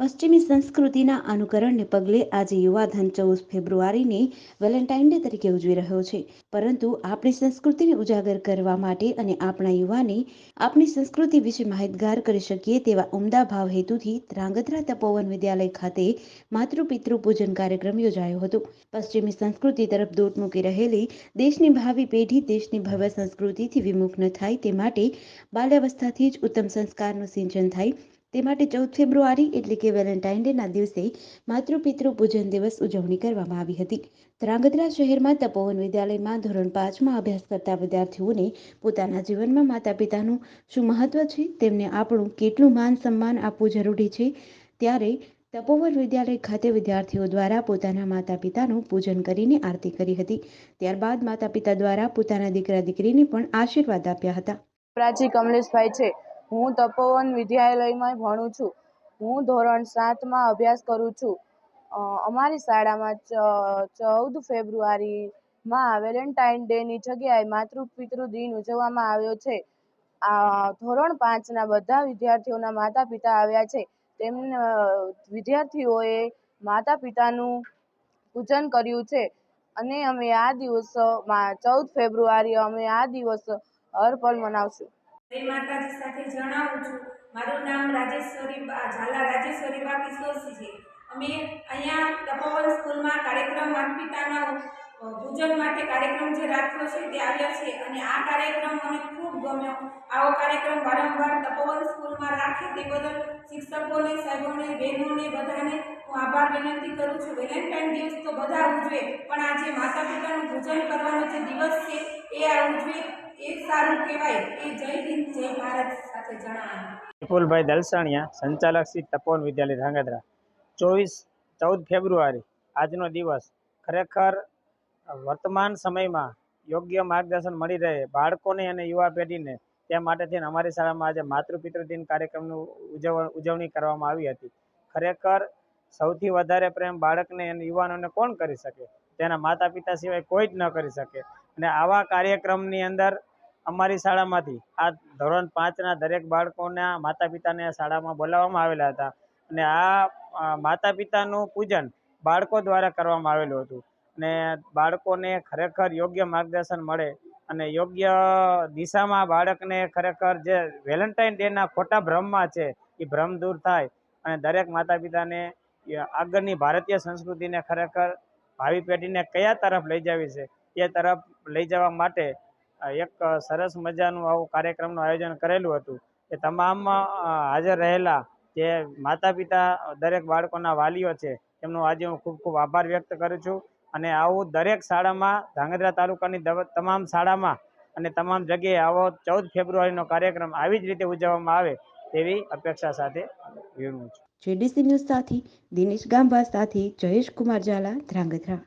પશ્ચિમી સંસ્કૃતિના અનુકરણને પગલે આજે યુવા ધન ચૌદ ફેબ્રુઆરીને વેલેન્ટાઇન ડે તરીકે ઉજવી રહ્યો છે. પરંતુ આપણી સંસ્કૃતિને ઉજાગર કરવા માટે અને આપણા યુવાને આપણી સંસ્કૃતિ વિશે માહિતગાર કરી શકીએ તેવા ઉમદા ભાવ હેતુથી ધ્રાંગધ્રા તપોવન વિદ્યાલય ખાતે માતૃપિતૃ પૂજન કાર્યક્રમ યોજાયો હતો. પશ્ચિમી સંસ્કૃતિ તરફ દોટ મૂકી રહેલી દેશની ભાવિ પેઢી દેશની ભવ્ય સંસ્કૃતિથી વિમુખ ન થાય તે માટે બાલ્યાવસ્થાથી જ ઉત્તમ સંસ્કારનું સિંચન થાય તે માટે ચૌદ ફેબ્રુઆરી, એટલે કે વેલેન્ટાઇન ડેના દિવસે માતૃપિતૃ પૂજન દિવસ ઉજવણી કરવામાં આવી હતી. ધ્રાંગધ્રા શહેરમાં તપોવન વિદ્યાલયમાં ધોરણ પાંચમાં અભ્યાસ કરતા વિદ્યાર્થીઓને પોતાના જીવનમાં માતા પિતાનું શું મહત્વ છે? તેમને આપણું કેટલું માન સન્માન આપવું જરૂરી છે? ત્યારે તપોવન વિદ્યાલય ખાતે વિદ્યાર્થીઓ દ્વારા પોતાના માતા પિતાનું પૂજન કરીને આરતી કરી હતી. ત્યારબાદ માતા પિતા દ્વારા પોતાના દીકરા દીકરીને પણ આશીર્વાદ આપ્યા હતા. પ્રાચી કમલેશભાઈ છે. હું તપોવન વિદ્યાલયમાં ભણું છું. હું ધોરણ સાતમાં અભ્યાસ કરું છું. અમારી શાળામાં ચૌદ ફેબ્રુઆરીમાં વેલેન્ટાઇન ડેની જગ્યાએ માતૃ પિતૃ દિન ઉજવવામાં આવ્યો છે. આ, ધોરણ પાંચના બધા વિદ્યાર્થીઓના માતા પિતા આવ્યા છે. તેમને, વિદ્યાર્થીઓએ માતા પિતાનું પૂજન કર્યું છે. અને અમે આ દિવસમાં ચૌદ ફેબ્રુઆરી અમે આ દિવસ હરપલ મનાવશું. જય માતાજી સાથે જણાવું છું. મારું નામ રાજેશ્વરી ઝાલા રાજેશ્વરી બા કિશોરસિંહ છે. અમે અહીંયા તપોવન સ્કૂલમાં કાર્યક્રમ માતપિતાના પૂજન માટે કાર્યક્રમ જે રાખ્યો છે તે આવ્યા છે અને આ કાર્યક્રમ મને ખૂબ ગમ્યો. આવો કાર્યક્રમ વારંવાર તપોવન સ્કૂલમાં રાખે તે બદલ શિક્ષકોને, સાહેબોને, બહેનોને બધાને હું આભાર વિનંતી કરું છું. વેલેન્ટાઇન દિવસ તો બધા ઉજવે, પણ આજે માતા પિતાનું પૂજન કરવાનો જે દિવસ છે એ આ ઉજવે વિપુલભાઈ દલસાણિયા, સંચાલક શ્રી તપોવન વિદ્યાલય ધ્રાંગધ્રા ચોવીસ ચૌદ ફેબ્રુઆરી, આજનો દિવસ. ખરેખર, વર્તમાન સમયમાં યોગ્ય માર્ગદર્શન મળી રહે બાળકોને અને યુવા પેઢીને, તે માટે થઈને અમારી શાળામાં આજે માતૃપિતૃ દિન કાર્યક્રમનું ઉજવ ઉજવણી કરવામાં આવી હતી. ખરેખર, સૌથી વધારે પ્રેમ બાળકને અને યુવાનોને કોણ કરી શકે? તેના માતા પિતા સિવાય કોઈ જ ન કરી શકે. અને આવા કાર્યક્રમની અંદર અમારી શાળામાંથી આ ધોરણ પાંચના દરેક બાળકોના માતા પિતાને શાળામાં બોલાવવામાં આવેલા હતા. અને આ માતા પિતાનું પૂજન બાળકો દ્વારા કરવામાં આવેલું હતું. અને બાળકોને ખરેખર યોગ્ય માર્ગદર્શન મળે અને યોગ્ય દિશામાં બાળકને ખરેખર જે વેલેન્ટાઇન ડેના ખોટા ભ્રમમાં છે, એ ભ્રમ દૂર થાય અને દરેક માતા પિતાને આગળની ભારતીય સંસ્કૃતિને ખરેખર ભાવિ પેઢીને કયા તરફ લઈ જવી છે, એ તરફ લઈ જવા માટે એક સરસ મજાનું આવું કાર્યક્રમનું આયોજન કરેલું હતું. એ તમામ હાજર રહેલા જે માતા પિતા દરેક બાળકોના વાલીઓ છે, એમનો આજે હું ખૂબ ખૂબ આભાર વ્યક્ત કરું છું. અને આવું દરેક શાળામાં, ધાંગધ્રા તાલુકાની તમામ શાળામાં અને તમામ જગ્યાએ આવો ચૌદ ફેબ્રુઆરીનો કાર્યક્રમ આવી જ રીતે ઉજવવામાં આવે તેવી અપેક્ષા સાથે વિરમું છું. જેડીસી ન્યૂઝ સાથે દિનેશ ગાંભા સાથે જયેશ કુમાર ઝાલા ધ્રાંગધ્રા